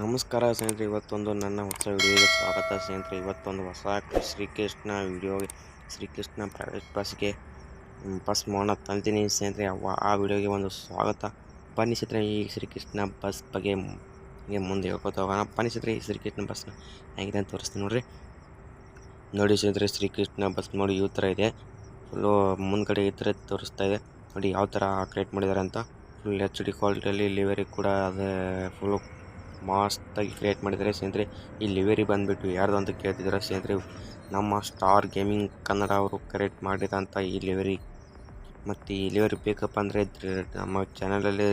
ನಮಸ್ಕಾರ ಸ್ನೇಹಿತರೆ, ಇವತ್ತೊಂದು ನನ್ನ ಹೊಸ ವಿಡಿಯೋಗೆ ಸ್ವಾಗತ ಸ್ನೇಹಿತರೆ. ಇವತ್ತೊಂದು ಹೊಸ ಶ್ರೀಕೃಷ್ಣ ವಿಡಿಯೋ ಶ್ರೀಕೃಷ್ಣ ಪ್ರೈವೇಟ್ ಬಸ್ಗೆ ಬಸ್ ಮಾಡೋಣ ತಂತೀನಿ ಸ್ನೇಹಿತರೆ. ಆ ವಿಡಿಯೋಗೆ ಒಂದು ಸ್ವಾಗತ. ಬನ್ನಿ ಸ್ನೇಹಿತರೆ, ಈ ಶ್ರೀಕೃಷ್ಣ ಬಸ್ ಬಗ್ಗೆ ಮುಂದೆ ಹೇಳ್ಕೊತ ಹೋಗೋಣ. ಬನ್ನಿ ಸ್ನೇಹಿತರೆ, ಈ ಶ್ರೀಕೃಷ್ಣ ಬಸ್ನ ಹೇಗಿದೆ ಅಂತ ತೋರಿಸ್ತೀನಿ ನೋಡಿರಿ. ನೋಡಿ ಸ್ನೇಹಿತರೆ ಶ್ರೀಕೃಷ್ಣ ಬಸ್ ನೋಡಿ ಈ ಥರ ಇದೆ. ಫುಲ್ಲು ಮುಂದ್ಗಡೆ ಈ ಥರ ತೋರಿಸ್ತಾ ಇದೆ. ನೋಡಿ ಯಾವ ಥರ ಕ್ರಿಯೇಟ್ ಮಾಡಿದ್ದಾರೆ ಅಂತ. ಫುಲ್ ಎಚ್ ಡಿ ಕ್ವಾಲಿಟಿಯಲ್ಲಿ ಲಿವರಿ ಕೂಡ ಅದೇ ಫುಲ್ಲು ಮಸ್ತಾಗಿ ಕ್ರಿಯೇಟ್ ಮಾಡಿದ್ದಾರೆ. ಸ್ನೇಹಿತರೆ, ಈ ಲಿವರಿ ಬಂದುಬಿಟ್ಟು ಯಾರ್ದು ಅಂತ ಕೇಳ್ತಿದ್ದಾರೆ ಸ್ನೇಹಿತರೆ? ನಮ್ಮ ಸ್ಟಾರ್ ಗೇಮಿಂಗ್ ಕನ್ನಡ ಅವರು ಕ್ರಿಯೇಟ್ ಮಾಡಿದಂಥ ಈ ಲಿವರಿ ಮತ್ತು ಈ ಲಿವರಿ ಬೇಕಪ್ಪ ಅಂದರೆ ನಮ್ಮ ಚಾನಲಲ್ಲಿ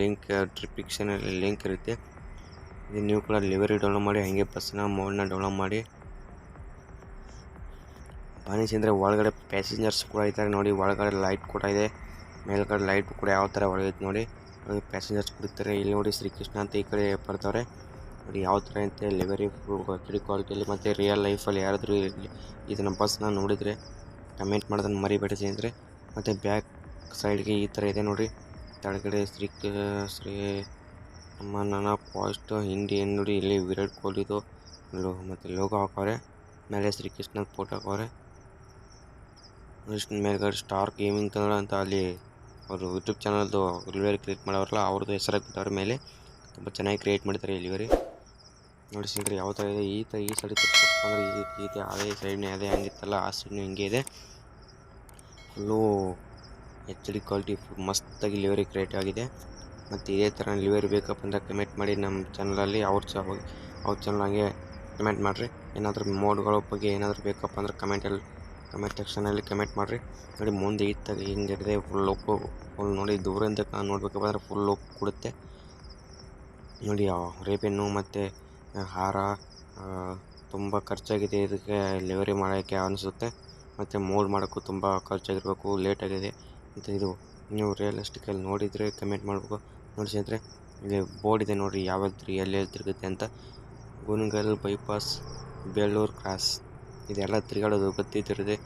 ಲಿಂಕ್ ಡಿಸ್ಕ್ರಿಪ್ಷನಲ್ಲಿ ಲಿಂಕ್ ಇರುತ್ತೆ. ಇದು ನೀವು ಕೂಡ ಲಿವರಿ ಡೌನ್ಲೋಡ್ ಮಾಡಿ, ಹಾಗೆ ಬಸ್ಸಿನ ಮೋಡ್ನ ಡೌನ್ಲೋಡ್ ಮಾಡಿ. ಬನ್ನಿ ಸ್ನೇಹಿತರೆ, ಒಳಗಡೆ ಪ್ಯಾಸೆಂಜರ್ಸ್ ಕೂಡ ಇದ್ದಾರೆ ನೋಡಿ, ಒಳಗಡೆ ಲೈಟ್ ಕೂಡ ಇದೆ. ಮೇಲ್ಗಡೆ ಲೈಟ್ ಕೂಡ ಯಾವ ಥರ ಒಳಗೈತೆ ನೋಡಿ. ಪ್ಯಾಸೆಂಜರ್ಸ್ ಕುಡಿತಾರೆ ಇಲ್ಲಿ ನೋಡಿ ಶ್ರೀಕೃಷ್ಣ ಅಂತ ಈ ಕಡೆ ಬರ್ತಾವ್ರೆ ನೋಡಿ ಯಾವ ಥರ ಅಂತ ಲೆವೆರಿ ಕಿಡಿ ಕ್ವಾಲಿಟಿಯಲ್ಲಿ ಮತ್ತು ರಿಯಲ್ ಲೈಫಲ್ಲಿ ಯಾರಾದರೂ ಇದನ್ನು ಬಸ್ನ ನೋಡಿದರೆ ಕಮೆಂಟ್ ಮಾಡೋದನ್ನು ಮರಿಬೇಡಿ ಅಂದರೆ ಮತ್ತು ಬ್ಯಾಕ್ ಸೈಡ್ಗೆ ಈ ಥರ ಇದೆ ನೋಡಿ. ಕೆಳಗಡೆ ಶ್ರೀ ಶ್ರೀ ನಮ್ಮ ನನ್ನ ಪಾಸ್ಟ್ ಏನು ನೋಡಿ, ಇಲ್ಲಿ ವಿರಾಟ್ ಕೊಹ್ಲಿದು ಲೋ, ಮತ್ತು ಲೋಗೋ ಹಾಕವ್ರೆ. ಮೇಲೆ ಶ್ರೀಕೃಷ್ಣದ ಫೋಟೋ ಹಾಕವ್ರೆ. ಮೇಲ್ಗಡೆ ಸ್ಟಾರ್ ಗೇಮಿಂಗ್ ಅಂತ ಅಲ್ಲಿ ಅವರು ಯೂಟ್ಯೂಬ್ ಚಾನಲ್ದು ಲಿವರಿ ಕ್ರಿಯೇಟ್ ಮಾಡೋರಲ್ಲ ಅವ್ರದ್ದು ಹೆಸರಾಗಿ ಬಿಟ್ಟವ್ರ ಮೇಲೆ ತುಂಬ ಚೆನ್ನಾಗಿ ಕ್ರಿಯೇಟ್ ಮಾಡ್ತಾರೆ ಈ ಲಿವರಿ ನೋಡಿ ಸ್ನೇಹಿತರೆ, ಯಾವ ಥರ ಇದೆ? ಈ ಥರ ಈ ಸೈಡ್ ಅಂದರೆ ಈ ರೀತಿ ಅದೇ ಸೈಡ್ನೇ, ಅದೇ ಹಂಗಿತ್ತಲ್ಲ, ಆ ಸೈಡ್ನೂ ಹಿಂಗೆ ಇದೆ. ಫುಲ್ಲು ಎಚ್ ಡಿ ಕ್ವಾಲಿಟಿ ಮಸ್ತಾಗಿ ಲಿವರಿ ಕ್ರಿಯೇಟ್ ಆಗಿದೆ. ಮತ್ತು ಇದೇ ಥರ ಲಿವರಿ ಬೇಕಪ್ಪ ಅಂತ ಕಮೆಂಟ್ ಮಾಡಿ ನಮ್ಮ ಚಾನಲಲ್ಲಿ ಅವ್ರ ಚ ಅವ್ರ ಚಾನಲ್ ಹಂಗೆ ಕಮೆಂಟ್ ಮಾಡಿರಿ. ಏನಾದರೂ ಮೋಡ್ಗಳ ಬಗ್ಗೆ ಏನಾದರೂ ಬೇಕಪ್ಪ ಅಂದ್ರೆ ಕಮೆಂಟಲ್ಲಿ ಕಮೆಂಟ್ ಸೆಕ್ಷನಲ್ಲಿ ಕಮೆಂಟ್ ಮಾಡಿರಿ. ನೋಡಿ ಮುಂದೆ ಇತ್ತಾಗ ಹಿಂಗೆ ಇರದೆ ಫುಲ್ ಲುಕ್ ಫುಲ್ ನೋಡಿ ದೂರದಿಂದ ನೋಡ್ಬೇಕಪ್ಪ ಫುಲ್ ಲುಕ್ ಕೊಡುತ್ತೆ. ನೋಡಿ ರೇಪೆನ್ನು ಮತ್ತು ಹಾರ ತುಂಬ ಖರ್ಚಾಗಿದೆ. ಇದಕ್ಕೆ ಡೆಲಿವರಿ ಮಾಡೋಕ್ಕೆ ಅನಿಸುತ್ತೆ. ಮತ್ತು ಮೋಲ್ಡ್ ಮಾಡೋಕ್ಕೂ ತುಂಬ ಖರ್ಚಾಗಿರಬೇಕು ಲೇಟಾಗಿದೆ ಮತ್ತು ಇದು ನೀವು ರಿಯಲಿಸ್ಟಿಕಲ್ಲಿ ನೋಡಿದರೆ ಕಮೆಂಟ್ ಮಾಡಬೇಕು. ನೋಡಿ ಸ್ನೇಹಿತರೆ, ಇಲ್ಲಿ ಬೋರ್ಡ್ ಇದೆ ನೋಡಿರಿ ಯಾವ್ದು ಎಲ್ಲಿ ಎಲ್ಲಿ ತಿರುಗುತ್ತೆ ಅಂತ. ಗುನಗಲ್ ಬೈಪಾಸ್ ಬೇಳೂರು ಕ್ರಾಸ್ ಇದೆಲ್ಲ ತಿರುಗಾಡೋದು ಗೊತ್ತಿದ್ದಿರದೆ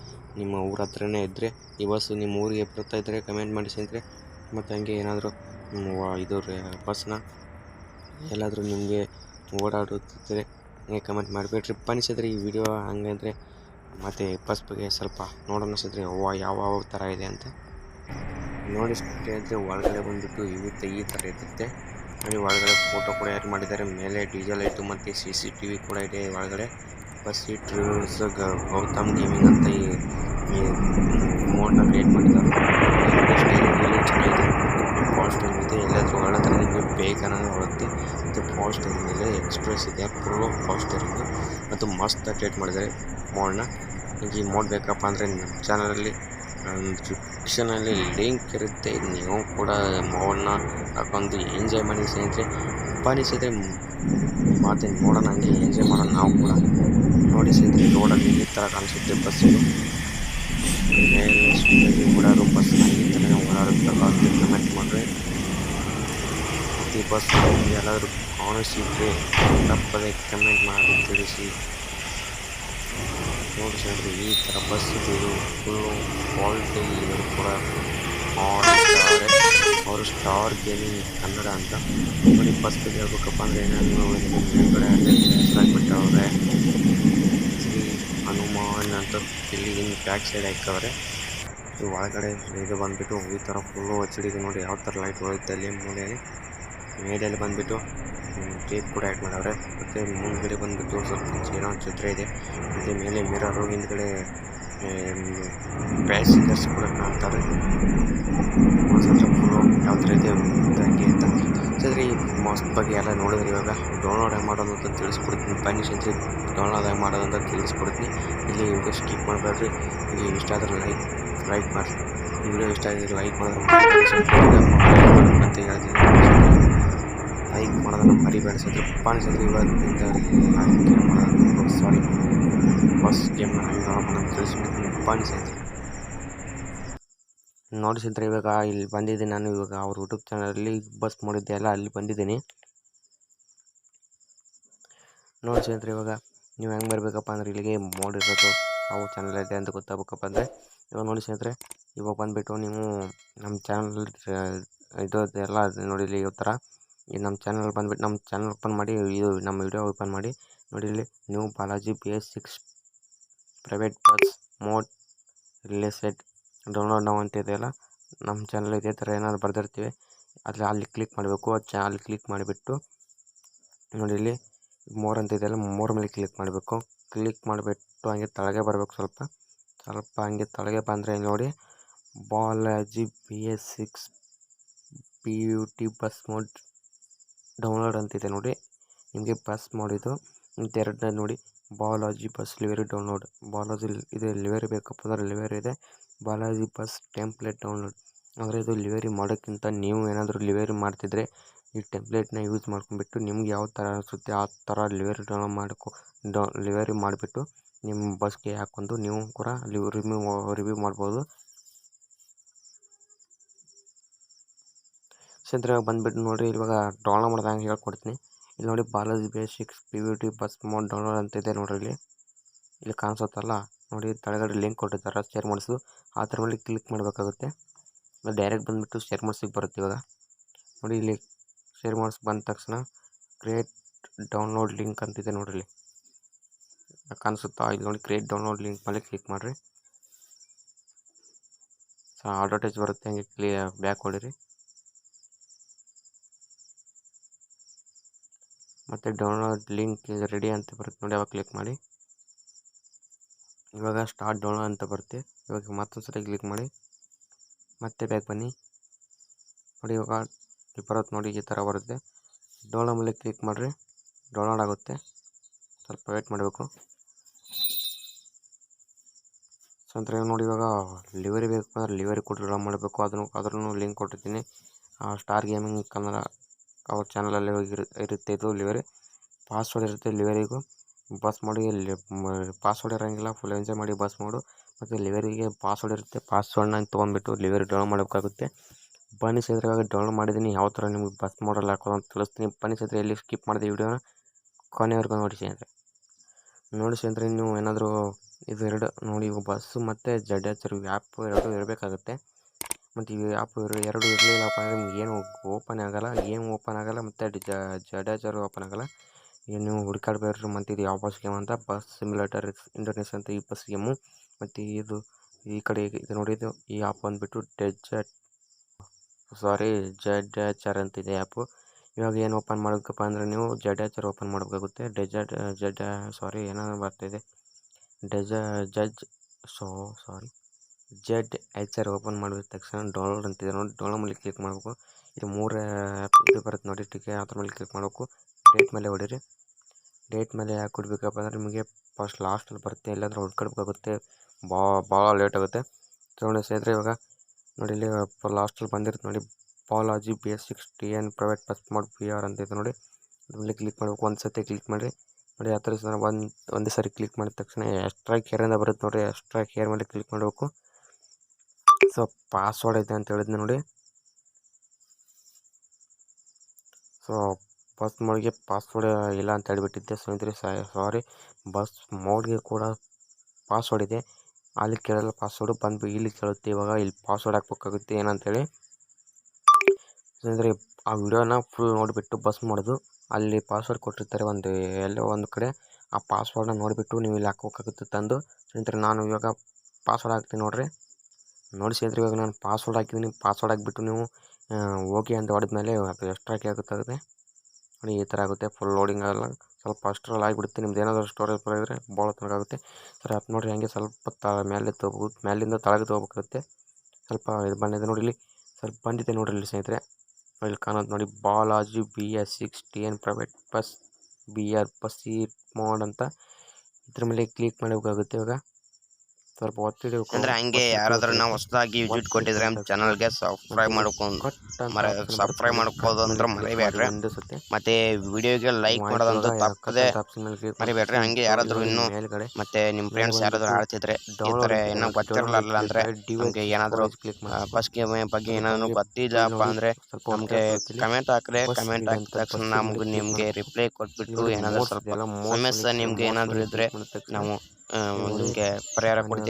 ನಿಮ್ಮ ಊರ ಹತ್ರನೇ ಇದ್ದರೆ ಈ ಬಸ್ಸು ನಿಮ್ಮ ಊರಿಗೆ ಬರ್ತಾ ಇದ್ದರೆ ಕಮೆಂಟ್ ಮಾಡಿ ಸ್ನೇಹಿತರೆ. ಮತ್ತು ಹಂಗೆ ಏನಾದರೂ ಇದು ಬಸ್ನ ಎಲ್ಲಾದರೂ ನಿಮಗೆ ಓಡಾಡುತ್ತಿದ್ದರೆ ಹಂಗೆ ಕಮೆಂಟ್ ಮಾಡಿಬಿಡಿ ಟ್ರಿಪ್ ಅನಿಸಿದ್ರೆ ಈ ವಿಡಿಯೋ ಹಂಗಂದರೆ ಮತ್ತು ಬಸ್ ಬಗ್ಗೆ ಸ್ವಲ್ಪ ನೋಡೋಣ ಓ ಯಾವ ಥರ ಇದೆ ಅಂತ. ನೋಡಿ ಅಂದರೆ ಒಳಗಡೆ ಬಂದುಬಿಟ್ಟು ಇರುತ್ತೆ, ಈ ಥರ ಇರುತ್ತೆ. ಅಲ್ಲಿ ಒಳಗಡೆ ಫೋಟೋ ಕೂಡ ಯಾರು ಮಾಡಿದ್ದಾರೆ, ಮೇಲೆ ಡೀಸೆಲ್ ಐತು ಮತ್ತು ಸಿ ಸಿ ಟಿ ವಿ ಕೂಡ ಇದೆ ಒಳಗಡೆ. Bus seat reviews Gautam gaming ಅಂತ ಈ ಮೋಡ್ನ ಕ್ರಿಯೇಟ್ ಮಾಡಿದ್ದಾರೆ. ಚೆನ್ನಾಗಿದೆ. ಫಾಸ್ಟ್ ಇದೆ. ಎಲ್ಲಾದರೂ ಒಳಗಡೆ ನಿಮಗೆ ಬೇಕನ್ನೋದು ಹೊರತ್ತೆ ಮತ್ತು ಫಾಸ್ಟ್ ಮೇಲೆ ಎಕ್ಸ್ಪ್ರೆಸ್ ಇದೆ. ಪ್ರೋ ಫಾಸ್ಟ್ ಇರೋದು ಮತ್ತು ಮಸ್ತ್ ಕ್ರಿಯೇಟ್ ಮಾಡಿದ್ದಾರೆ ಮೋಡ್ನ ನಿಮಗೆ ಈ ಮೋಡ್ ಬೇಕಪ್ಪ ಅಂದರೆ ನಮ್ಮ ಚಾನಲಲ್ಲಿ ಡಿಸ್ಕ್ರಿಪ್ಷನಲ್ಲಿ ಲಿಂಕ್ ಇರುತ್ತೆ. ನೀವು ಕೂಡ ಮೋಡ್ನ ಹಾಕೊಂಡು ಎಂಜಾಯ್ ಮಾಡಿ ಸ್ನೇಹಿತರೆ. ಬನ್ನಿ ಮಾತೇನು ನೋಡೋಣ ಹಂಗೆ ಎಂಜಾಯ್ ಮಾಡೋಣ ನಾವು ಕೂಡ ನೋಡಿ ಸ್ನೇಹಿತರೆ ರೋಡಲ್ಲಿ ಈ ಥರ ಕಾಣಿಸುತ್ತೆ ಬಸ್ಸು ಮೇಲೆ ಸ್ಪೀಡಾಗಿ ಓಡಾಡೋ ಬಸ್ನ ಈ ಥರ ಓಡಾಡುತ್ತೆ ಕಮೆಂಟ್ ಮಾಡಿರಿ ಈ ಬಸ್ ಎಲ್ಲಾದರೂ ಕಾಣಿಸಿದ್ರೆ ತಪ್ಪದೆ ಕಮೆಂಟ್ ಮಾಡಿ ತಿಳಿಸಿ ನೋಡಿ ಸ್ನೇಹಿತರೆ ಈ ಥರ ಬಸ್ ಇದು ಫುಲ್ಲು ಕ್ವಾಲಿಟಿ ಇವರು ಕೂಡ ಮಾಡಿದ್ದಾರೆ ಅವರು ಸ್ಟಾರ್ ಗೇಮಿಂಗ್ ಕನ್ನಡ ಅಂತ. ನೋಡಿ ಫಸ್ಟ್ ಹೇಳ್ಬೇಕಪ್ಪ ಅಂದರೆ ಏನಾದ್ರು ಮೇಲ್ಗಡೆ ಹೆಸರಾಗ್ಬಿಟ್ಟವ್ರೆ ಶ್ರೀ ಹನುಮಾನ್ ಅಂತ ಇಲ್ಲಿ ಹಿಂಗೆ ಬ್ಯಾಕ್ ಸೈಡ್ ಹಾಕವ್ರೆ ಒಳಗಡೆ ಇದು ಬಂದುಬಿಟ್ಟು ಈ ಥರ ಫುಲ್ಲು ಹಚ್ಚಿಡಿದೆ ನೋಡಿ ಯಾವ ಥರ ಲೈಟ್ ಹೋಗುತ್ತೆ ಅಲ್ಲಿ ಮೂಲೆಯಲ್ಲಿ. ಮೇಡಲ್ಲಿ ಬಂದುಬಿಟ್ಟು ಟೇಪ್ ಕೂಡ ಆ್ಯಡ್ ಮಾಡವ್ರೆ. ಮತ್ತು ಮುಂದ್ಗಡೆ ಬಂದುಬಿಟ್ಟು ಸ್ವಲ್ಪ ಏನೋ ಚಿತ್ರ ಇದೆ. ಮತ್ತು ಮೇಲೆ ಮಿರರು ಹಿಂದ್ಗಡೆ ಪ್ಯಾಸೆಂಜರ್ಸ್ ಕೂಡ ಕಾಣ್ತಾರೆ ಸ್ವಲ್ಪ ಫುಲ್ಲು ಯಾವ ಥರ ಇದೆ ಹಂಗೆ ಅಂತ ಸರಿ ಮೋಸ್ಟ್ ಬಗ್ಗೆ ಎಲ್ಲ ನೋಡಿದ್ರೆ ಇವಾಗ ಡೌನ್ಲೋಡ್ ಹೆಂಗೆ ಮಾಡೋದು ಅಂತ ತಿಳಿಸ್ಕೊಡ್ತೀನಿ. ಬನ್ನಿ ಅಂತ ಡೌನ್ಲೋಡ್ ಹೆಂಗೆ ಮಾಡೋದು ಅಂತ ತಿಳಿಸ್ಕೊಡ್ತೀನಿ ಇಲ್ಲಿ ವಿಡಿಯೋ ಸ್ಕಿಪ್ ಮಾಡಬೇಡ್ರಿ ಇಲ್ಲಿ ಇಷ್ಟ ಆದರೆ ಲೈಕ್ ಲೈಕ್ ಮಾಡಿರಿ ವಿಡಿಯೋ ಇಷ್ಟ ಆಗಿದ್ರೆ ಲೈಕ್ ಮಾಡಿದ್ರೆ ಅಂತ ಹೇಳ್ತೀನಿ. ಲೈಕ್ ಮಾಡೋದನ್ನು ಮರಿಬೇಡ ಸರ್ ಪಾಣಿಸಿದ್ರೆ ಇವತ್ತಿನಿಂದ ಗೇಮ್ ಮಾಡೋದು. ಸಾರಿ ಫಸ್ಟ್ ಗೇಮ್ನ ಮಾಡೋದನ್ನು ತಿಳಿಸ್ಬಿಡ್ತೀನಿ ಪಾಣಿಸಿದ್ರೆ ನೋಡಿ ಸ್ನೇಹಿತರೆ, ಇವಾಗ ಇಲ್ಲಿ ಬಂದಿದ್ದೀನಿ ನಾನು. ಇವಾಗ ಅವ್ರ ಯೂಟ್ಯೂಬ್ ಚಾನಲಲ್ಲಿ ಬಸ್ ಮಾಡಿದ್ದೆ ಎಲ್ಲ ಅಲ್ಲಿ ಬಂದಿದ್ದೀನಿ. ನೋಡಿ ಸ್ನೇಹಿತರೆ, ಇವಾಗ ನೀವು ಹೆಂಗೆ ಬರಬೇಕಪ್ಪ ಅಂದ್ರೆ ಇಲ್ಲಿಗೆ ಮೋಡ್ ಇರೋದು ಯಾವ ಚಾನಲ್ ಇದೆ ಅಂತ ಗೊತ್ತಾಗಬೇಕಪ್ಪ ಅಂದರೆ. ಇವಾಗ ನೋಡಿ ಸ್ನೇಹಿತರೆ, ಇವಾಗ ಬಂದುಬಿಟ್ಟು ನೀವು ನಮ್ಮ ಚಾನಲ್ ಇದು ಎಲ್ಲ ನೋಡಿ ಇಲ್ಲಿ ಈ ಥರ ಈ ನಮ್ಮ ಚಾನಲ್ ಬಂದುಬಿಟ್ಟು ನಮ್ಮ ಚಾನಲ್ ಓಪನ್ ಮಾಡಿ ಇದು ನಮ್ಮ ವಿಡಿಯೋ ಓಪನ್ ಮಾಡಿ. ನೋಡಿ ಇಲ್ಲಿ new Balaji B S six private bus mod released download ನಾವು ಅಂತ ಇದೆಯಲ್ಲ ನಮ್ಮ ಚಾನಲ್ ಇದೇ ಥರ ಏನಾದ್ರು ಬರೆದಿರ್ತೀವಿ ಅಲ್ಲಿ ಅಲ್ಲಿ ಕ್ಲಿಕ್ ಮಾಡಬೇಕು. ಚಾ ಅಲ್ಲಿ ಕ್ಲಿಕ್ ಮಾಡಿಬಿಟ್ಟು ನೋಡಿ ಇಲ್ಲಿ ಮೋರ್ ಅಂತ ಇದೆಯಲ್ಲ ಮೋರ್ ಮೇಲೆ ಕ್ಲಿಕ್ ಮಾಡಬೇಕು. ಕ್ಲಿಕ್ ಮಾಡಿಬಿಟ್ಟು ಹಂಗೆ ತಳಗೆ ಬರಬೇಕು ಸ್ವಲ್ಪ. ಸ್ವಲ್ಪ ಹಂಗೆ ತಳಗೆ ಬಂದರೆ ನೋಡಿ, Balaji B S six P U T bus mod download ಅಂತಿದೆ ನೋಡಿ. ನಿಮಗೆ ಬಸ್ ಮಾಡಿದ್ದು ಮತ್ತು ಎರಡನೇ ನೋಡಿ. Balaji bus livery download Balaji ಇದು ಲಿವರಿ ಬೇಕಪ್ಪ ಅಂದರೆ ಲಿವರಿ ಇದೆ. ಬಾಲಾಜಿ ಬಸ್ ಟೆಂಪ್ಲೇಟ್ ಡೌನ್ಲೋಡ್ ಅಂದರೆ ಇದು ಲಿವರಿ ಮಾಡೋಕ್ಕಿಂತ ನೀವು ಏನಾದರೂ ಲಿವರಿ ಮಾಡ್ತಿದ್ರೆ ಈ ಟೆಂಪ್ಲೇಟ್ನ ಯೂಸ್ ಮಾಡ್ಕೊಂಡ್ಬಿಟ್ಟು ನಿಮ್ಗೆ ಯಾವ ಥರ ಅನಿಸುತ್ತೆ ಆ ಥರ ಲಿವರಿ ಡೌನ್ಲೋಡ್ ಮಾಡ್ಕೊ ಡೌ ಲಿವರಿ ಮಾಡಿಬಿಟ್ಟು ನಿಮ್ಮ ಬಸ್ಗೆ ಹಾಕೊಂಡು ನೀವು ಕೂಡ ಲಿವ್ ರಿವ್ಯೂ ರಿವ್ಯೂ ಮಾಡ್ಬೋದು. ಸ್ನೇಹಿತರೆ ಇವಾಗ ಬಂದುಬಿಟ್ಟು ನೋಡಿರಿ ಇವಾಗ ಡೌನ್ಲೋಡ್ ಹೇಳಿ ಹೇಳ್ಕೊಡ್ತೀನಿ. ಇಲ್ಲಿ ನೋಡಿ Balaji basics P V T bus mod download ಅಂತ ಇದೆ ನೋಡಿರಿ ಇಲ್ಲಿ. ಇಲ್ಲಿ ಕಾಣಿಸುತ್ತಲ್ಲ? ನೋಡಿ ತಳಗಡೆ ಲಿಂಕ್ ಕೊಟ್ಟಿದ್ದಾರೆ ಶೇರ್ ಮಾಡಿಸೋದು ಆ ಥರ ಮೇಲೆ ಕ್ಲಿಕ್ ಮಾಡಬೇಕಾಗುತ್ತೆ. ಡೈರೆಕ್ಟ್ ಬಂದುಬಿಟ್ಟು ಶೇರ್ ಮಾಡಿಸಿಗೆ ಬರುತ್ತೆ ಇವಾಗ. ನೋಡಿ ಇಲ್ಲಿ ಶೇರ್ ಮಾಡಿಸ್ ಬಂದ ತಕ್ಷಣ ಕ್ರಿಯೇಟ್ ಡೌನ್ಲೋಡ್ ಲಿಂಕ್ ಅಂತಿದೆ ನೋಡಿರಿ ಇಲ್ಲಿ. ಕಾಣಿಸುತ್ತಾ? ಇಲ್ಲಿ ನೋಡಿ ಕ್ರಿಯೇಟ್ ಡೌನ್ಲೋಡ್ ಲಿಂಕ್ ಮೇಲೆ ಕ್ಲಿಕ್ ಮಾಡಿರಿ. ಸೊ ಅಡ್ವರ್ಟೈಸ್ ಬರುತ್ತೆ, ಹಂಗೆ ಕ್ಲಿಯರ್ ಬ್ಯಾಕ್ ಹೊಡಿರಿ ಮತ್ತು ಡೌನ್ಲೋಡ್ ಲಿಂಕ್ ರೆಡಿ ಅಂತ ಬರುತ್ತೆ ನೋಡಿ, ಅವಾಗ ಕ್ಲಿಕ್ ಮಾಡಿ. ಇವಾಗ ಸ್ಟಾರ್ಟ್ ಡೌನ್ಲೋಡ್ ಅಂತ ಬರುತ್ತೆ. ಇವಾಗ ಮತ್ತೊಂದು ಸರಿ ಕ್ಲಿಕ್ ಮಾಡಿ. ಮತ್ತೆ ಬ್ಯಾಕ್ ಬನ್ನಿ. ನೋಡಿ, ಇವಾಗ ಬರುತ್ತೆ ನೋಡಿ ಈ ಥರ ಬರುತ್ತೆ. ಡೌನ್ಲೋಡ್ ಮೇಲೆ ಕ್ಲಿಕ್ ಮಾಡಿರಿ ಡೌನ್ಲೋಡ್ ಆಗುತ್ತೆ. ಸ್ವಲ್ಪ ವೇಟ್ ಮಾಡಬೇಕು. ಸಂತರ ನೋಡಿ, ಇವಾಗ ಲಿವರಿ ಬೇಕು ಅಂದರೆ ಲಿವರಿ ಕೊಟ್ಟು ಡೌನ್ಲೋಡ್ ಮಾಡಬೇಕು. ಅದನ್ನು ಅದ್ರೂ ಲಿಂಕ್ ಕೊಟ್ಟಿರ್ತೀನಿ ಸ್ಟಾರ್ ಗೇಮಿಂಗ್ ಕನ್ನಡ ಅವ್ರ ಚಾನಲಲ್ಲಿ ಹೋಗಿ ಇರುತ್ತೆ ಇದು ಲಿವರಿ ಪಾಸ್ವರ್ಡ್ ಇರುತ್ತೆ ಲಿವರಿಗೂ ಬಸ್ ಮಾಡಿ ಪಾಸ್ವರ್ಡ್ ಇರೋಂಗಿಲ್ಲ ಫುಲ್ ಎಂಜಾಯ್ ಮಾಡಿ ಬಸ್ ಮಾಡು. ಮತ್ತು ಲಿವರಿಗೆ ಪಾಸ್ವರ್ಡ್ ಇರುತ್ತೆ ಪಾಸ್ವರ್ಡ್ನ ತೊಗೊಂಡ್ಬಿಟ್ಟು ಲಿವರಿ ಡೌನ್ಲೋಡ್ ಮಾಡಬೇಕಾಗುತ್ತೆ. ಬನ್ನಿ ಸ್ನೇಹಿತರೆ ಡೌನ್ಲೋಡ್ ಮಾಡಿದ್ದೀನಿ, ಯಾವ ಥರ ನಿಮಗೆ ಬಸ್ ಮಾಡಲ್ ಹಾಕೋದು ಅಂತ ತಿಳಿಸ್ತೀನಿ. ಬನ್ನಿ ಸ್ನೇಹಿತರೆ ಎಲ್ಲಿ ಸ್ಕಿಪ್ ಮಾಡಿದೆ ವೀಡಿಯೋನ ಕೊನೆವರೆಗೂ ನೋಡಿ ಸ್ನೇಹಿತರೆ ನೋಡಿ ಸ್ನೇಹಿತರೆ ನೀವು ಏನಾದರೂ ಇದು ಎರಡು, ನೋಡಿ ಬಸ್ಸು ಮತ್ತು ಜಡ್ ಎಚ್ ಆ್ಯಪ್ ಎರಡು ಇರಬೇಕಾಗುತ್ತೆ. ಮತ್ತು ಈ ಆ್ಯಪ್ ಎರಡು ಇರಲಿಲ್ಲಪ್ಪ ಅಂದರೆ ನಿಮ್ಗೆ ಏನು ಓಪನ್ ಆಗೋಲ್ಲ ಗೇಮ್ ಓಪನ್ ಆಗೋಲ್ಲ ಮತ್ತು ಜಡೇಜರು ಓಪನ್ ಆಗೋಲ್ಲ. ಏನು ನೀವು ಹುಡುಕಾಡ್ಬೇಡ್ರಿ ಮತ್ತು ಇದು ಯಾವ ಬಸ್ ಗೇಮ್ ಅಂತ ಬಸ್ ಸಿಮ್ಯುಲೇಟರ್ ಇಂಟರ್ನೆಸ್ ಅಂತ ಈ ಬಸ್ ಗೇಮು ಮತ್ತು ಇದು ಈ ಕಡೆ ಇದು ನೋಡಿದ್ದು ಈ ಆ್ಯಪ್ ಬಂದುಬಿಟ್ಟು ಡೆಜಟ್ ಸಾರಿ ಜಡ್ ಅಂತ ಇದೆ ಆ್ಯಪು ಇವಾಗ ಏನು ಓಪನ್ ಮಾಡಬೇಕಪ್ಪ ಅಂದರೆ ನೀವು ಜಡ್ ಓಪನ್ ಮಾಡಬೇಕಾಗುತ್ತೆ. ಡೆಜರ್ಟ್ ಜಡ್ ಸಾರಿ ಏನೋ ಬರ್ತಿದೆ ಡೆಜ, judge, so sorry Z H R open ಮಾಡಿದ ತಕ್ಷಣ ಡೌನ್ಲೋಡ್ ಅಂತಿದೆ. ನೋಡಿ ಡೌನ್ಲೋಡ್ ಮೇಲೆ ಕ್ಲಿಕ್ ಮಾಡಬೇಕು. ಇದು ಮೂರು ಇದು ಬರುತ್ತೆ ನೋಡಿ ಟಿಕೆ ಅದ್ರ ಮೇಲೆ ಕ್ಲಿಕ್ ಮಾಡಬೇಕು. ಡೇಟ್ ಮೇಲೆ ಹೊಡೀರಿ. ಡೇಟ್ ಮೇಲೆ ಯಾಕೆ ಕೊಡಬೇಕಪ್ಪ ಅಂದರೆ ನಿಮಗೆ ಫಸ್ಟ್ ಲಾಸ್ಟಲ್ಲಿ ಬರುತ್ತೆ. ಎಲ್ಲಾದರೂ ಹುಡ್ಕೊಡ್ಬೇಕಾಗುತ್ತೆ. ಬಾ, ಭಾಳ ಲೇಟ್ ಆಗುತ್ತೆ. ತೊಗೊಂಡು ಸ್ನೇಹಿತರೆ, ಇವಾಗ ನೋಡಿ, ಇಲ್ಲಿ ಲಾಸ್ಟಲ್ಲಿ ಬಂದಿರುತ್ತೆ ನೋಡಿ. Balaji B S six T N private bus mod P R ಅಂತ ಇದೆ ನೋಡಿ. ಮೇಲೆ ಕ್ಲಿಕ್ ಮಾಡಬೇಕು. ಒಂದು ಸತಿ ಕ್ಲಿಕ್ ಮಾಡಿ ನೋಡಿ, ಆ ಥರ ಒಂದು, ಒಂದೇ ಸಾರಿ ಕ್ಲಿಕ್ ಮಾಡಿದ ತಕ್ಷಣ ಎಕ್ಸ್ಟ್ರಾ ಕೇರಿಂದ ಬರುತ್ತೆ ನೋಡಿ. ಎಕ್ಸ್ಟ್ರಾ ಕೇರ್ ಮೇಲೆ ಕ್ಲಿಕ್ ಮಾಡಬೇಕು. ಸೊ ಪಾಸ್ವರ್ಡ್ ಇದೆ ಅಂತ ಹೇಳಿದ್ನಿ ನೋಡಿ. ಸೊ ಬಸ್ ಮೋಡ್ಗೆ ಪಾಸ್ವರ್ಡ್ ಇಲ್ಲ ಅಂತ ಹೇಳಿಬಿಟ್ಟಿದ್ದೆ. ಸ್ನೇಹಿತರೆ ಸಾರಿ ಬಸ್ ಮೋಡ್ಗೆ ಕೂಡ ಪಾಸ್ವರ್ಡ್ ಇದೆ. ಅಲ್ಲಿ ಕೇಳಲ್ಲ ಪಾಸ್ವರ್ಡು ಬಂದು ಇಲ್ಲಿ ಕೇಳುತ್ತೆ. ಇವಾಗ ಇಲ್ಲಿ ಪಾಸ್ವರ್ಡ್ ಹಾಕ್ಬೇಕಾಗುತ್ತೆ. ಏನಂತೇಳಿ. ಸ್ನೇಹಿತರೆ, ಆ ವಿಡಿಯೋನ ಫುಲ್ ನೋಡಿಬಿಟ್ಟು ಬಸ್ ಮಾಡೋದು ಅಲ್ಲಿ ಪಾಸ್ವರ್ಡ್ ಕೊಟ್ಟಿರ್ತಾರೆ ಒಂದು, ಎಲ್ಲೋ ಒಂದು ಕಡೆ. ಆ ಪಾಸ್ವರ್ಡ್ನ ನೋಡಿಬಿಟ್ಟು ನೀವು ಇಲ್ಲಿ ಹಾಕ್ಬೇಕಾಗುತ್ತೆ ತಂದು. ಸ್ನೇಹಿತರೆ, ನಾನು ಇವಾಗ ಪಾಸ್ವರ್ಡ್ ಹಾಕ್ತೀನಿ ನೋಡಿರಿ. ನೋಡಿ ಸ್ನೇಹಿತರೆ, ಇವಾಗ ನಾನು ಪಾಸ್ವರ್ಡ್ ಹಾಕಿದ್ದೀನಿ. ಪಾಸ್ವರ್ಡ್ ಹಾಕಿಬಿಟ್ಟು ನೀವು ಓಕೆ ಅಂತ ಹೊಡೆದ್ಮೇಲೆ ಅದು ಆಗುತ್ತೆ ಆಗುತ್ತೆ ನೋಡಿ, ಈ ಥರ ಆಗುತ್ತೆ. ಫುಲ್ ಲೋಡಿಂಗ್ ಆಗಲ್ಲ. ಸ್ವಲ್ಪ ಅಷ್ಟರಲ್ಲಿ ಆಗಿಬಿಡುತ್ತೆ. ನಿಮ್ದು ಏನಾದರೂ ಸ್ಟೋರೇಜ್ ಬರೋದ್ರೆ ಭಾಳ ತನಗಾಗುತ್ತೆ ಸರ್, ಅದು ನೋಡಿರಿ, ಹಾಗೆ ಸ್ವಲ್ಪ ತ, ಮೇಲೆ ತಗೋ ಮೇಲಿಂದ ತಳಗೆ ತೊಗೋಬೇಕಾಗುತ್ತೆ ಸ್ವಲ್ಪ ಇದು ಬಂದಿದೆ ನೋಡಿ ಇಲ್ಲಿ ಸ್ವಲ್ಪ ಬಂದಿದೆ ನೋಡಿರಿ ಇಲ್ಲಿ ಸ್ನೇಹಿತರೆ. ಇಲ್ಲಿ ಕಾಣೋದು ನೋಡಿ, Balaji B S six T N private bus B R bus ಈ ಮೋಡ್ ಅಂತ ಇದ್ರ ಮೇಲೆ ಕ್ಲಿಕ್ ಮಾಡಬೇಕಾಗುತ್ತೆ ಇವಾಗ. ಸ್ವಲ್ಪ ಒತ್ತಿಡಿ ಅಂದ್ರೆ ಹಂಗೆ ಯಾರಾದ್ರೂ ನಾವು ಹೊಸದಾಗಿ ವಿಸಿಟ್ ಕೊಟ್ಟಿದ್ರೆ ನಮ್ಮ ಚಾನಲ್ಗೆ ಸಬ್ಸ್ಕ್ರೈಬ್ ಮಾಡ್ಕೊಂಡು ಮರ ಸಬ್ಸ್ಕ್ರೈಬ್ ಮಾಡ್ಕೋದು ಅಂದ್ರೆ ಮರಿಬೇಡ್ರಿ. ಮತ್ತೆ ವಿಡಿಯೋಗೆ ಲೈಕ್ ಮಾಡೋದಂತೂ ತಪ್ಪದೆ ಮರಿಬೇಡ್ರಿ. ಹಂಗೆ ಯಾರಾದ್ರೂ ಇನ್ನು ಮತ್ತೆ ನಿಮ್ಮ ಫ್ರೆಂಡ್ಸ್ ಯಾರಾದ್ರೂ ಆಡ್ತಿದ್ರೆ ಈ ಥರ ಏನೋ ಗೊತ್ತಿರಲ್ಲ ಅಂದ್ರೆ ಏನಾದ್ರೂ ಏನಾದರೂ ಬಸ್ ಗೇಮ್ ಬಗ್ಗೆ ಏನಾದ್ರು ಗೊತ್ತಿಲ್ಲಪ್ಪ ಅಂದ್ರೆ ನಮಗೆ ಕಮೆಂಟ್ ಹಾಕ್ರೆ ಕಮೆಂಟ್ ಹಾಕಿದ ತಕ್ಷಣ ನಮ್ಗೆ ನಿಮಗೆ ರಿಪ್ಲೈ ಕೊಟ್ಬಿಟ್ಟು ಏನಾದರೂ ಸ್ವಲ್ಪ ಸಮಸ್ಯೆ ನಿಮ್ಗೆ ಏನಾದರೂ ಇದ್ರೆ ನಾವು ನಿಮಗೆ ಪರಿಹಾರ ಕೊಡ್ತೀವಿ.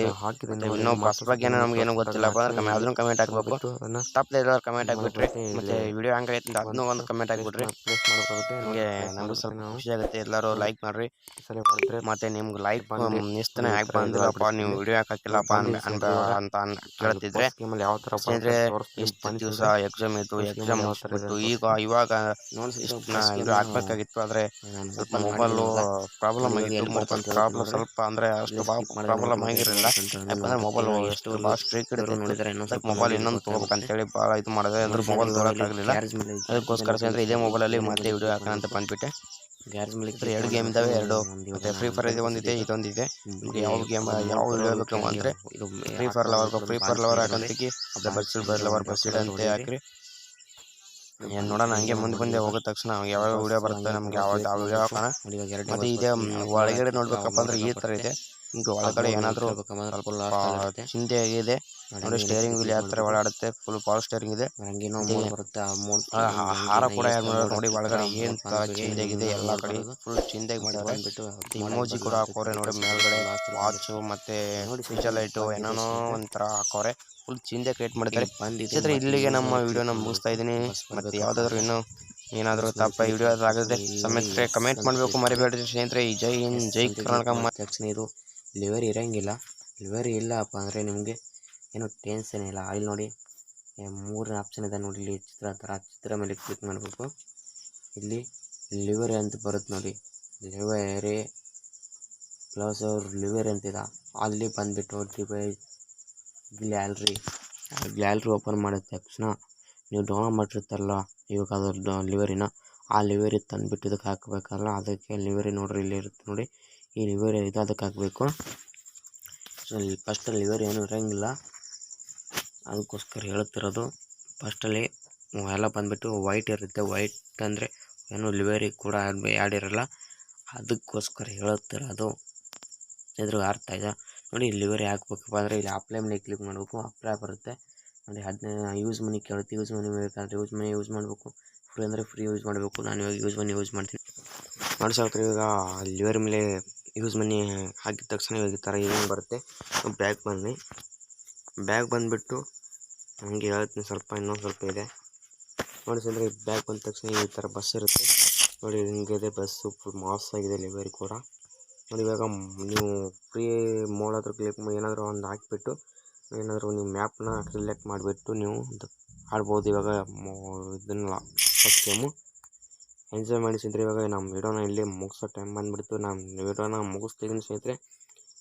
ಮತ್ತೆ ಇನ್ನೂ ಬಸ್ ಬಗ್ಗೆ ನಮ್ಗೆ ಏನೂ ಗೊತ್ತಿಲ್ಲಪ್ಪ ಅಂದ್ರೆ ಅದನ್ನು ಕಮೆಂಟ್ ಹಾಕ್ಬೇಕು ತಪ್ಪದೆ ಎಲ್ಲರೂ ಕಮೆಂಟ್ ಹಾಕ್ಬಿಟ್ರಿ. ಮತ್ತೆ ವಿಡಿಯೋ ಹಂಗೈತೆ ಅಂತ ಅದನ್ನು ಒಂದು ಕಮೆಂಟ್ ಹಾಕ್ಬಿಟ್ರಿ. ನಿಮಗೆ ನಮಗೂ ಸ್ವಲ್ಪ ಖುಷಿ ಆಗುತ್ತೆ. ಎಲ್ಲರೂ ಲೈಕ್ ಮಾಡ್ರಿ. ಮತ್ತೆ ನಿಮ್ಗೆ ಲೈಕ್ ಇಷ್ಟನೇ ಯಾಕೆ ಬಂದಿಲ್ಲಪ್ಪ ನೀವು ವಿಡಿಯೋ ಹಾಕಿಲ್ಲಪ್ಪ ಅಂತ ಅಂತ ಅಂತ ಯಾವ ಕೇಳ್ತಿದ್ರೆ ಸ್ನೇಹಿತರೆ ಇಷ್ಟು ದಿವಸ ಎಕ್ಸಾಮ್ ಇತ್ತು ಎಕ್ಸಾಮ್ ಮುಗಿಸ್ಬಿಟ್ಟು ಈಗ ಇವಾಗ ಇದು ಹಾಕ್ಬೇಕಾಗಿತ್ತು ಆದ್ರೆ ಸ್ವಲ್ಪ ಮೊಬೈಲು ಪ್ರಾಬ್ಲಮ್ ಆಗಿತ್ತು ಮೊಬೈಲ್ ಪ್ರಾಬ್ಲಮ್ ಸ್ವಲ್ಪ ಅಂದ್ರೆ ಅಷ್ಟು ಪ್ರಾಬ್ಲಮ್ ಆಗಿರಲಿಲ್ಲ ಯಾಕಂದ್ರೆ ಮೊಬೈಲ್ ಎಷ್ಟು ಬ್ರೇಕ್ ಸ್ಟ್ರೀಕ್ ಹಿಡಿದಿತ್ತು ಸ್ವಲ್ಪ ಮೊಬೈಲ್ ಇನ್ನೊಂದು ತೊಗೋಬೇಕಂತೇಳಿ ಭಾಳ ಇದು ಮಾಡಿದೆ. ಅಂದ್ರೆ ಮೊಬೈಲ್ ತೊಗೊಳಕ್ಕಾಗಲಿಲ್ಲ ಅದಕ್ಕೋಸ್ಕರ ಸ್ನೇಹಿತರೆ ಇದೇ ಮೊಬೈಲಲ್ಲಿ ಮತ್ತೆ ವಿಡಿಯೋ ಹಾಕೋಣ ಅಂತ ಬಂದ್ಬಿಟ್ಟೆ. ಇದ್ರ ಎರಡು ಗೇಮ್ ಇದಾವೆ. ಎರಡು ಮತ್ತೆ ಫ್ರೀ ಫೈರ್ ಇದೆ ಒಂದಿದೆ ಇದೊಂದಿದೆ. ನಿಮ್ಗೆ ಯಾವ ಗೇಮ್ ಯಾವ ವಿಡಿಯೋ ಬೇಕು ಅಂದ್ರೆ free fire lover free fire lover ಹಾಕಂತಿಗೆ bus lover bus ಅಂತ ಹಾಕ್ರಿ ಏನ್ ನೋಡೋಣ ಹಂಗೆ ಮುಂದೆ ಮುಂದೆ ಹೋಗಿದ ತಕ್ಷಣ ಯಾವ ವಿಡಿಯೋ ಬರುತ್ತೆ ನಮ್ಗೆ ಯಾವ ಯಾವ ವಿಡಿಯೋ ಹಾಕೋಣ. ಮತ್ತೆ ಇದೆ ಒಳಗಡೆ ನೋಡ್ಬೇಕಪ್ಪ ಅಂದ್ರೆ ಈ ತರ ಇದೆ. ನಿಮ್ಗೆ ಒಳಗಡೆ ಏನಾದ್ರು ಹಿಂದೆ ಚಿಂತೆ ಆಗಿದೆ. ನೋಡಿ ಸ್ಟೇರಿಂಗ್ ವೀಲ್ ಯಾವ ಓಡಾಡುತ್ತೆ. ಫುಲ್ ಪವರ್ ಸ್ಟೇರಿಂಗ್ ಇದೆ. ಆ ಹಾರ ಕೂಡ ಯಾರ್ ನೋಡಿ ಒಳಗಡೆ ಏನ್ ಚೇಂಜ್ ಆಗಿದೆ ಎಲ್ಲ ಕಡೆ ಫುಲ್ ಚಿಂದಾಗಿ ಮಾಡಿದ್ದಾರೆ ಇಮೋಜಿ ಕೂಡ ಹಾಕೋರೆ ನೋಡಿ ಮೇಲ್ಗಡೆ. ವಾಚ್ ಮತ್ತೆ ಫ್ಯೂಚರ್ ಲೈಟ್ ಏನೇನೋ ಒಂಥರ ಹಾಕೋರೆ. ಫುಲ್ ಚಿಂದೆ ಕ್ರಿಯೇಟ್ ಮಾಡಿದ್ದಾರೆ ಬಂದಿದ್ರೆ ಇಲ್ಲಿಗೆ ನಮ್ಮ ವಿಡಿಯೋನ ಮುಗಿಸ್ತಾ ಇದ್ದೀನಿ. ಮತ್ತೆ ಯಾವ್ದಾದ್ರು ಇನ್ನೂ ಏನಾದರೂ ತಪ್ಪ ವಿಡಿಯೋ ಆಗಿದ್ರೆ ಸಮೇತ ಕಮೆಂಟ್ ಮಾಡಬೇಕು. ಮರಿಬೇಡ್ರಿ ಸ್ನೇಹಿತರೆ. ಈ ಜೈ ಹಿಂದ್ ಜೈ ಕರ್ನಾಟಕ ಮತ್ತೆ ಇದು ಲಿವರ್ ಇರೋಂಗಿಲ್ಲ. ಲಿವರ್ ಇಲ್ಲಪ್ಪ ಅಂದರೆ ನಿಮಗೆ ಏನು ಟೆನ್ಷನ್ ಇಲ್ಲ. ಇಲ್ಲಿ ನೋಡಿ ಮೂರನೇ ಆಪ್ಷನ್ ಇದೆ ನೋಡಿ ಇಲ್ಲಿ ಚಿತ್ರ ಥರ ಚಿತ್ರ ಮೇಲೆ ಕ್ಲಿಕ್ ಮಾಡಬೇಕು. ಇಲ್ಲಿ ಲಿವರ್ ಅಂತ ಬರುತ್ತೆ ನೋಡಿ. ಲಿವರೇ ಪ್ಲಸ್ ಅವ್ರ ಲಿವರ್ ಅಂತಿದೆ ಅಲ್ಲಿ ಬಂದುಬಿಟ್ಟು ಡಿವೈ ಗ್ಯಾಲ್ರಿ ಗ್ಯಾಲ್ರಿ ಓಪನ್ ಮಾಡಿದ ತಕ್ಷಣ ನೀವು ಡೌನ್ಲೋಡ್ ಮಾಡಿರ್ತಾರಲ್ಲ ಇವಾಗ ಅದ್ರ ಲಿವರಿನ ಆ ಲಿವರಿ ತಂದುಬಿಟ್ಟು ಇದಕ್ಕೆ ಹಾಕಬೇಕಲ್ಲ, ಅದಕ್ಕೆ ಲಿವರಿ ನೋಡ್ರಿ, ಇಲ್ಲಿ ಇರುತ್ತೆ ನೋಡಿ. ಈ ಲಿವರಿ ಇದು ಅದಕ್ಕೆ ಹಾಕಬೇಕು. ಸೊ ಫಸ್ಟ್ ಲಿವರಿ ಏನು ಇರೋಂಗಿಲ್ಲ. ಅದಕ್ಕೋಸ್ಕರ ಹೇಳುತ್ತಿರೋದು ಫಸ್ಟಲ್ಲಿ ಎಲ್ಲ ಬಂದುಬಿಟ್ಟು ವೈಟ್ ಇರುತ್ತೆ. ವೈಟ್ ಅಂದರೆ ಏನು ಲಿವರಿ ಕೂಡ ಆ್ಯಡ್ ಇರಲ್ಲ. ಅದಕ್ಕೋಸ್ಕರ ಹೇಳುತ್ತಿರೋದು ಇದ್ರ ಅರ್ಥ ಇದೆ ನೋಡಿ ಲಿವರಿ ಹಾಕ್ಬೇಕಪ್ಪ ಅಂದರೆ ಇಲ್ಲಿ ಅಪ್ಲೈ ಮೇಲೆ ಕ್ಲಿಕ್ ಮಾಡಬೇಕು. ಅಪ್ಲೈ ಬರುತ್ತೆ. ನೋಡಿ ಹದಿನೈದು ಯೂಸ್ ಮನಿ ಕೇಳುತ್ತೆ. ಯೂಸ್ ಮನಿ ಬೇಕಾದರೆ ಯೂಸ್ ಮನಿ ಯೂಸ್ ಮಾಡಬೇಕು. ಫ್ರೀ ಅಂದರೆ ಫ್ರೀ ಯೂಸ್ ಮಾಡಬೇಕು. ನಾನು ಇವಾಗ ಯೂಸ್ ಮನಿ ಯೂಸ್ ಮಾಡ್ತೀನಿ. ನೋಡಿ ಸಾಕು ಇವಾಗ ಲಿವರ್ ಮೇಲೆ ಯೂಸ್ ಮನಿ ಹಾಕಿದ ತಕ್ಷಣ ಇವಾಗ ಈ ಥರ ಏನೇನು ಬರುತ್ತೆ ಬ್ಯಾಗ್ ಬನ್ನಿ ಬ್ಯಾಗ್ ಬಂದುಬಿಟ್ಟು ಹಂಗೆ ಹೇಳ್ತೀನಿ, ಸ್ವಲ್ಪ ಇನ್ನೊಂದು ಸ್ವಲ್ಪ ಇದೆ. ನೋಡಿ ಅಂದರೆ ಬ್ಯಾಗ್ ಬಂದ ತಕ್ಷಣ ಈ ಥರ ಬಸ್ ಇರುತ್ತೆ. ನೋಡಿ ಹಿಂಗಿದೆ ಬಸ್ಸು ಫುಲ್ ಮಾಸ್ ಆಗಿದೆ ಲಿವರಿ ಕೂಡ. ನೋಡಿ ಇವಾಗ ನೀವು ಫ್ರೀ ಮೋಡ್ ಹತ್ರ ಕ್ಲಿಕ್ ಏನಾದರೂ ಒಂದು ಹಾಕಿಬಿಟ್ಟು, ಏನಾದರೂ ನೀವು ಮ್ಯಾಪ್ನ ಸೆಲೆಕ್ಟ್ ಮಾಡಿಬಿಟ್ಟು ನೀವು ಆಡ್ಬೋದು ಇವಾಗ ಇದನ್ನೆಲ್ಲ ಫಸ್ಟ್ ಗೇಮು ಎಂಜಾಯ್ ಮಾಡಿ ಸ್ನೇಹಿತರೆ, ಇವಾಗ ನಮ್ಮ ವಿಡಿಯೋನ ಇಲ್ಲಿ ಮುಗಿಸೋ ಟೈಮ್ ಬಂದುಬಿಡ್ತು. ನಾನು ವಿಡಿಯೋನ ಮುಗಿಸ್ತಿದ್ದೀನಿ ಸ್ನೇಹಿತರೆ.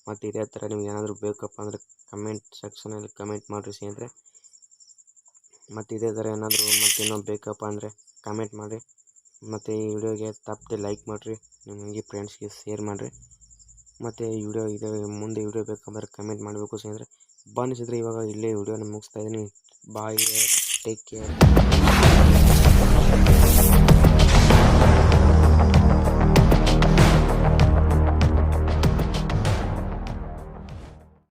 ಮತ್ತು ಇದೇ ಥರ ನಿಮ್ಗೆ ಏನಾದರೂ ಬೇಕಪ್ಪ ಅಂದರೆ ಕಮೆಂಟ್ ಸೆಕ್ಷನಲ್ಲಿ ಕಮೆಂಟ್ ಮಾಡಿರಿ ಸ್ನೇಹಿತರೆ. ಮತ್ತು ಇದೇ ಥರ ಏನಾದರೂ ಮತ್ತೆ ಏನೋ ಬೇಕಪ್ಪ ಅಂದರೆ ಕಮೆಂಟ್ ಮಾಡಿರಿ. ಮತ್ತು ಈ ವಿಡಿಯೋಗೆ ತಪ್ಪದೆ ಲೈಕ್ ಮಾಡಿರಿ. ನಿಮಗೆ ಫ್ರೆಂಡ್ಸ್ಗೆ ಶೇರ್ ಮಾಡಿರಿ. ಮತ್ತು ಈ ವಿಡಿಯೋ ಇದೆ, ಮುಂದೆ ವಿಡಿಯೋ ಬೇಕಂದ್ರೆ ಕಮೆಂಟ್ ಮಾಡಬೇಕು ಸ್ನೇಹಿತರೆ. ಬನ್ನಿ ಸ್ನೇಹಿತರೆ, ಇವಾಗ ಇಲ್ಲೇ ವಿಡಿಯೋನ ಮುಗಿಸ್ತಾ ಇದ್ದೀನಿ. Bye take care